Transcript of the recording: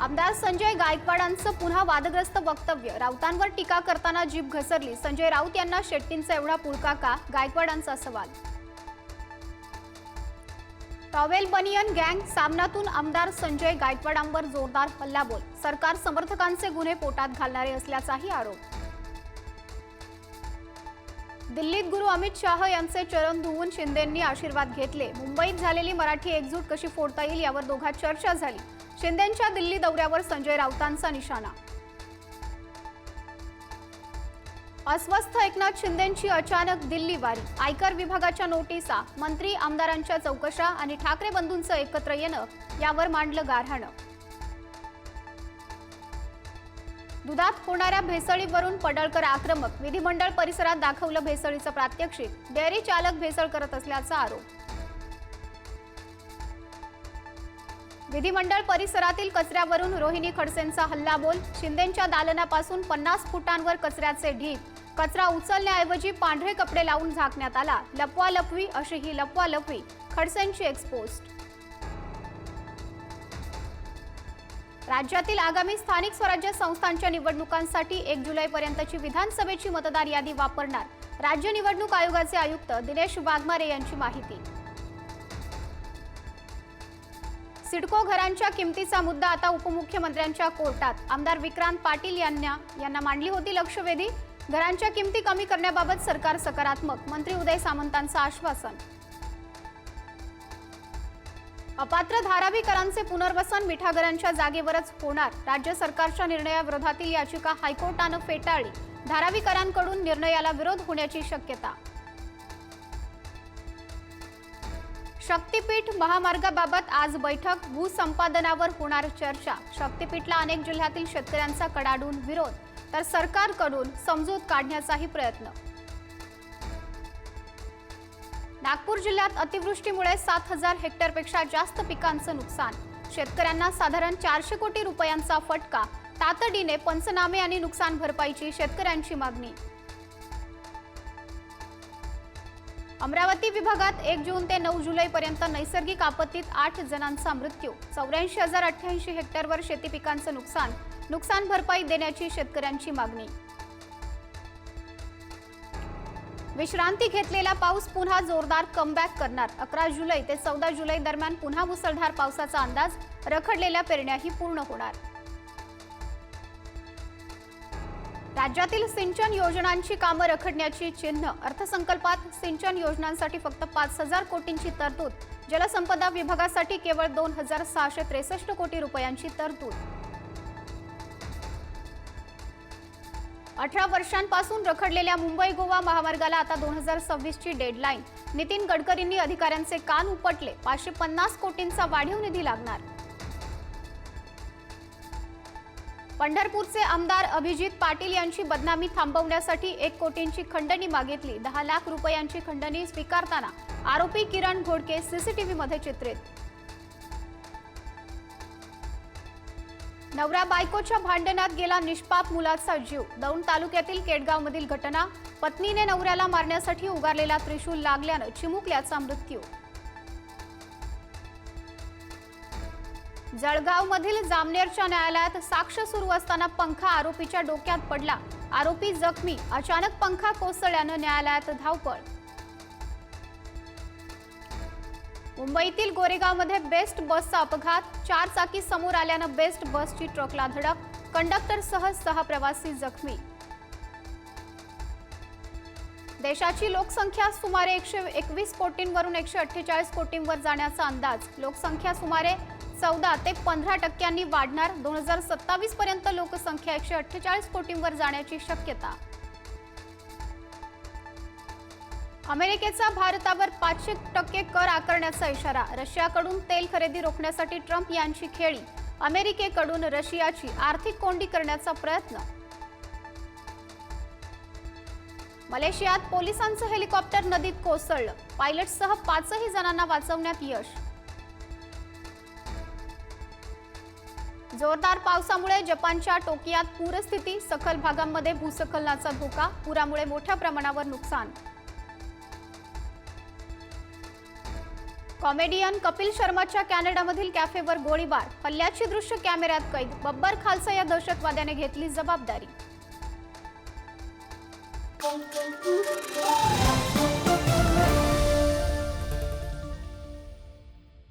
आमदार संजय गायकवाडांचं पुन्हा वादग्रस्त वक्तव्य. राऊतांवर टीका करताना जीभ घसरली. संजय राऊत यांना शेट्टींचा एवढा पुळका का? गायकवाडांचा सवाल. टॉवेल बनियन गँग सामनातून आमदार संजय गायकवाडांवर जोरदार हल्लाबोल. सरकार समर्थकांचे गुन्हे पोटात घालणारे असल्याचाही आरोप. दिल्लीत गुरु अमित शाह यांचे चरण धुवून शिंदेंनी आशीर्वाद घेतले. मुंबईत झालेली मराठी एकजूट कशी फोडता येईल यावर दोघात चर्चा झाली. शिंदेंच्या दिल्ली दौऱ्यावर संजय राऊतांचा निशाणा. अस्वस्थ एकनाथ शिंदेंची अचानक दिल्ली वारी. आयकर विभागाच्या नोटिसा मंत्री आमदारांच्या चौकशा आणि ठाकरे बंधूंचं एकत्र येणं यावर मांडलं गारहाणं दुधात होणाऱ्या भेसळीवरून पडळकर आक्रमक. विधिमंडळ परिसरात दाखवलं भेसळीचं प्रात्यक्षिक. डेअरी चालक भेसळ करत असल्याचा आरोप. विधिमंडळ परिसरातील कचऱ्यावरून रोहिणी खडसेंचा हल्लाबोल. शिंदेंच्या दालनापासून पन्नास फुटांवर कचऱ्याचे ढीग. कचरा उचलण्याऐवजी पांढरे कपडे लावून झाकण्यात आला. लपवालपवी अशी ही लपवालपवी खडसेंची एक्सपोस्ट राज्यातील आगामी स्थानिक स्वराज्य संस्थांच्या निवडणुकांसाठी एक जुलैपर्यंतची विधानसभेची मतदार यादी वापरणार राज्य निवडणूक आयोगाचे आयुक्त दिनेश वाघमारे यांची माहिती. सिडको घरांच्या किमतीचा मुद्दा आता उपमुख्यमंत्र्यांच्या कोर्टात. आमदार विक्रांत पाटील यांना यांना मांडली होती लक्षवेधी. घरांच्या किमती कमी करण्याबाबत सरकार सकारात्मक. मंत्री उदय सामंतांचं आश्वासन. अपात्र धारावीकरांचे पुनर्वसन मिठागरांच्या जागेवरच होणार. राज्य सरकारच्या निर्णयाविरोधातील याचिका हायकोर्टानं फेटाळली. धारावीकरांकडून निर्णयाला विरोध होण्याची शक्यता. शक्तीपीठ महामार्गाबाबत आज बैठक भूसंपादनावर होणार चर्चा. शक्तीपीठला अनेक जिल्ह्यातील शेतकऱ्यांचा कडाडून विरोध. तर सरकारकडून समजूत काढण्याचाही प्रयत्न. नागपूर जिल्ह्यात अतिवृष्टीमुळे सात हजार हेक्टरपेक्षा जास्त पिकांचं नुकसान. शेतकऱ्यांना साधारण चारशे कोटी रुपयांचा फटका. तातडीने पंचनामे आणि नुकसान भरपाईची शेतकऱ्यांची मागणी. अमरावती विभागात एक जून ते नऊ जुलैपर्यंत नैसर्गिक आपत्तीत आठ जणांचा मृत्यू. चौऱ्याऐंशी हजार अठ्ठ्याऐंशी हेक्टरवर शेती पिकांचं नुकसान. नुकसान भरपाई देण्याची शेतकऱ्यांची मागणी. विश्रांती घेतलेला पाऊस पुन्हा जोरदार कमबॅक करणार. अकरा जुलै ते चौदा जुलै दरम्यान पुन्हा मुसळधार पावसाचा अंदाज रखडलेल्या पेरण्याही पूर्ण होणार. राज्यातील सिंचन योजनांची कामं रखडण्याची चिन्ह अर्थसंकल्पात सिंचन योजनांसाठी फक्त पाच हजार कोटींची तरतूद जलसंपदा विभागासाठी केवळ दोन हजार सहाशे त्रेसष्ट कोटी रुपयांची तरतूद. अठरा वर्षांपासून रखडलेल्या मुंबई गोवा महामार्गाला आता दोन हजार सव्वीसची डेडलाईन. नितीन गडकरींनी अधिकाऱ्यांचे कान उपटले. पाचशे पन्नास कोटींचा वाढीव निधी लागणार. पंढरपूरचे आमदार अभिजित पाटील यांची बदनामी थांबवण्यासाठी एक कोटींची खंडणी मागितली. दहा लाख रुपयांची खंडणी स्वीकारताना आरोपी किरण घोडके सीसीटीव्हीमध्ये चित्रित नवरा बायकोच्या भांडणात गेला निष्पाप मुलाचा जीव. दौंड तालुक्यातील केडगावमधील घटना पत्नीने नवऱ्याला मारण्यासाठी उगारलेला त्रिशूल लागल्यानं चिमुकल्याचा मृत्यू. जळगावमधील जामनेरच्या न्यायालयात साक्ष सुरू असताना पंखा आरोपीच्या डोक्यात पडला. आरोपी जखमी. अचानक पंखा कोसळल्यानं न्यायालयात धावपळ. मुंबईतील गोरेगावमध्ये बेस्ट बसचा अपघात. चार चाकी समोर आल्यानं बेस्ट बसची ट्रकला धडक. कंडक्टरसह सहा प्रवासी जखमी. देशाची लोकसंख्या सुमारे एकशे एकवीस कोटींवरून एकशे अठ्ठेचाळीस कोटींवर जाण्याचा अंदाज. लोकसंख्या सुमारे चौदा ते पंधरा टक्क्यांनी वाढणार. दोन हजार सत्तावीस पर्यंत लोकसंख्या एकशे अठ्ठेचाळीस कोटींवर जाण्याची शक्यता. अमेरिकेचा भारतावर पाचशे टक्के कर आकारण्याचा इशारा. रशियाकडून तेल खरेदी रोखण्यासाठी ट्रम्प यांची खेळी. अमेरिकेकडून रशियाची आर्थिक कोंडी करण्याचा प्रयत्न. मलेशियात पोलिसांचं हेलिकॉप्टर नदीत कोसळलं. पायलटसह पाचही जणांना वाचवण्यात यश. जोरदार पावसामुळे जपानच्या टोकियात पूरस्थिती. सखल भागांमध्ये भूस्खलनाचा धोका. पुरामुळे मोठ्या प्रमाणावर नुकसान. कॉमेडियन कपिल शर्माच्या कॅनडामधील कॅफेवर गोळीबार. हल्ल्याची दृश्य कॅमेऱ्यात कैद. बब्बर खालसा या दहशतवाद्याने घेतली जबाबदारी.